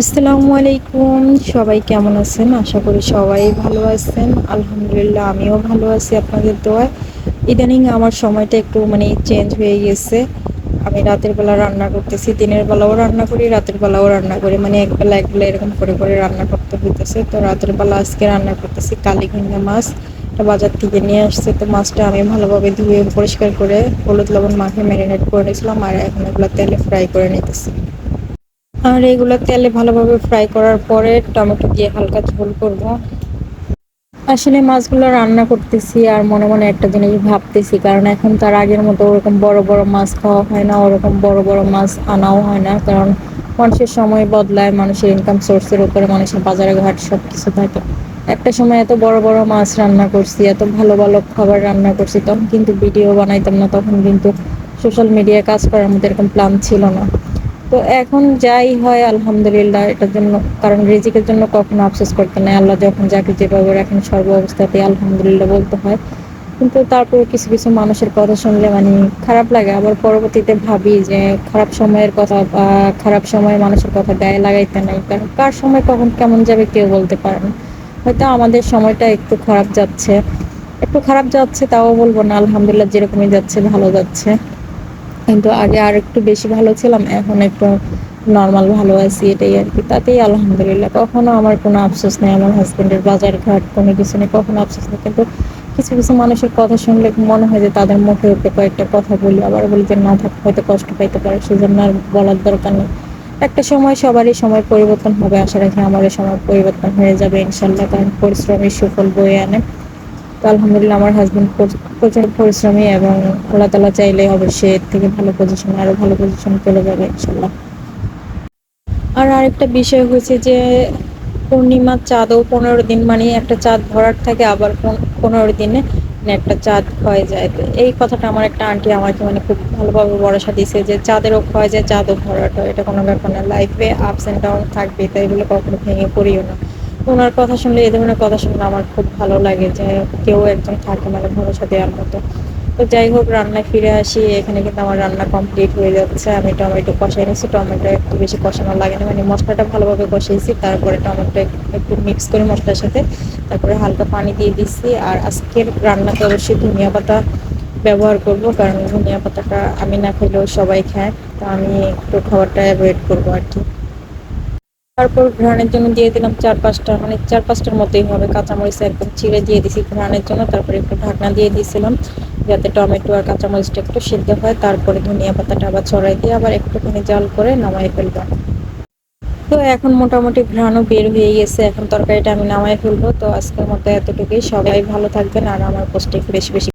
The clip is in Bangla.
আসসালামু আলাইকুম। সবাই কেমন আছেন? আশা করি সবাই ভালো আছেন। আলহামদুলিল্লাহ, আমিও ভালো আছি আপনাদের দোয়ায়। ইদানিং আমার সময়টা একটু মানে চেঞ্জ হয়ে গেছে। আমি রাতের বেলা রান্না করতেছি, দিনের বেলাও রান্না করি, রাতের বেলাও রান্না করি। মানে এক বেলা এক বেলা এরকম করে করে রান্না করতে হইতেছে। তো রাতের বেলা আজকে রান্না করতেছি কালীঘিঙ্গা মাছ। এটা বাজার থেকে নিয়ে আসছে। তো মাছটা আমি ভালোভাবে ধুয়ে পরিষ্কার করে হলুদ লবণ মাখে ম্যারিনেট করে নিয়েছিলাম। আর এখন এগুলো তেলে ফ্রাই করে নিতেছি। আর এগুলো তেলে ভালোভাবে ফ্রাই করার পরে টমেটো দিয়ে হালকা ঝোল করব। আসলে মাছগুলো রান্না করতেছি আর মনে মনে একটা জিনিস ভাবতেছি, কারণ এখন তার আগের মতো ওরকম বড় বড় মাছ খাওয়া হয় না, ওরকম বড় বড় মাছ আনাও হয় না, কারণ মানুষের সময় বদলায়, মানুষের ইনকাম সোর্সের উপরে মানুষের বাজারে ঘাট সব কিছু থাকে। একটা সময় এত বড় বড় মাছ রান্না করছি, এত ভালো ভালো খাবার রান্না করছি, তখন কিন্তু ভিডিও বানাইতাম না, তখন কিন্তু সোশ্যাল মিডিয়ায় কাজ করার মধ্যে এরকম প্ল্যান ছিল না। তো এখন যাই হয়, আলহামদুলিল্লাহ, এটার জন্য। কারণ রিজিকের জন্য কখনো আফসোস করতে নেই। আল্লাহ যখন যাকে যেভাবে রাখেন সর্ব অবস্থাতে আলহামদুলিল্লাহ বলতে হয়। কিন্তু তারপরে কিছু কিছু মানুষের কথা শুনলে মানে খারাপ লাগে। আবার পরবর্তীতে ভাবি যে খারাপ সময়ের কথা বা খারাপ সময়ে মানুষের কথা গায়ে লাগাইতে নাই। কারণ কার সময় কখন কেমন যাবে কেউ বলতে পারে না। হয়তো আমাদের সময়টা একটু খারাপ যাচ্ছে। একটু খারাপ যাচ্ছে, তাও বলব না। আলহামদুলিল্লাহ যেরকমই যাচ্ছে, ভালো যাচ্ছে। কিন্তু আগে আর একটু বেশি ভালো ছিলাম, এখন একটু নর্মাল ভালো আছি এটাই আর কি। তাতেই আলহামদুলিল্লাহ। কখনো আমার কোনো আফসোস নেই, আমার হাজব্যান্ডের বাজার ঘাট কোনো কিছু নেই, কখনো আফসোস নেই। কিন্তু কিছু কিছু মানুষের কথা শুনলে মনে হয় যে তাদের মুখে উঠে কয়েকটা কথা বলি, আবার বলি যে না থাক, হয়তো কষ্ট পাইতে পারে সেই জন্য আর বলার দরকার নেই। একটা সময় সবারই সময় পরিবর্তন হবে, আশা রাখি আমারও সময় পরিবর্তন হয়ে যাবে ইনশাল্লাহ কারণ পরিশ্রমের সুফল বয়ে আনে। তো আলহামদুলিল্লাহ আমার হাজব্যান্ড প্রচুর পরিশ্রমী এবং আল্লাহ তালা চাইলে অবশ্যই এর থেকে ভালো পজিশনে আরও ভালো পজিশন চলে যাবে ইনশাল্লাহ আর আরেকটা বিষয় হচ্ছে যে, পূর্ণিমার চাঁদও পনেরো দিন মানে একটা চাঁদ ভরাট থাকে, আবার পনেরো দিনে একটা চাঁদ ক্ষয় যায়। তো এই কথাটা আমার একটা আন্টি আমাকে মানে খুব ভালোভাবে ভরসা দিয়েছে যে, চাঁদেরও ক্ষয় যায়, চাঁদও ভরাট এটা কোনো ব্যাপার না লাইফে আপস অ্যান্ড ডাউন থাকবে তাই বলে কখনো ভেঙে পড়িও না। ওনার কথা শুনলে, এই ধরনের কথা শুনলে আমার খুব ভালো লাগে যে কেউ একজন থাকে মানে ভরসা দেওয়ার মতো। তো যাই হোক, রান্নায় ফিরে আসি। এখানে কিন্তু আমার রান্না কমপ্লিট হয়ে যাচ্ছে। আমি টমেটো কষাই নিয়েছি টমেটো একটু বেশি কষানো লাগে না। মানে মশলাটা ভালোভাবে কষিয়েছি তারপরে টমেটো একটু মিক্স করে মশলার সাথে তারপরে হালকা পানি দিয়ে দিচ্ছি আর আজকের রান্নাতে অবশ্যই ধনিয়া পাতা ব্যবহার করব। কারণ ধনিয়া পাতাটা আমি না খেলেও সবাই খায়। তো আমি একটু খাবারটা অ্যাভয়েড করব আর কি তারপর ঘ্রাণের জন্য দিয়ে দিলাম চার পাঁচটা মানে চার পাঁচটার মতোই হবে। কাঁচামরিচ একদম চিড়ে দিয়ে দিছি ঘ্রাণের জন্য, তারপরে একটু ঢাকনা দিয়ে দিয়েছিলাম যাতে টমেটো আর কাঁচামরিচটা একটু সিদ্ধ হয়। তারপরে ধনিয়া পাতাটা আবার ছড়াই দিয়ে আবার একটুখানি জাল করে নামাই ফেলব। তো এখন মোটামুটি ঘ্রাণও বের হয়ে গেছে। এখন তরকারিটা আমি নামাই ফেলব। তো আজকের মতো এতটুকুই। সবাই ভালো থাকবেন আর আমার পোস্টে বেশি বেশি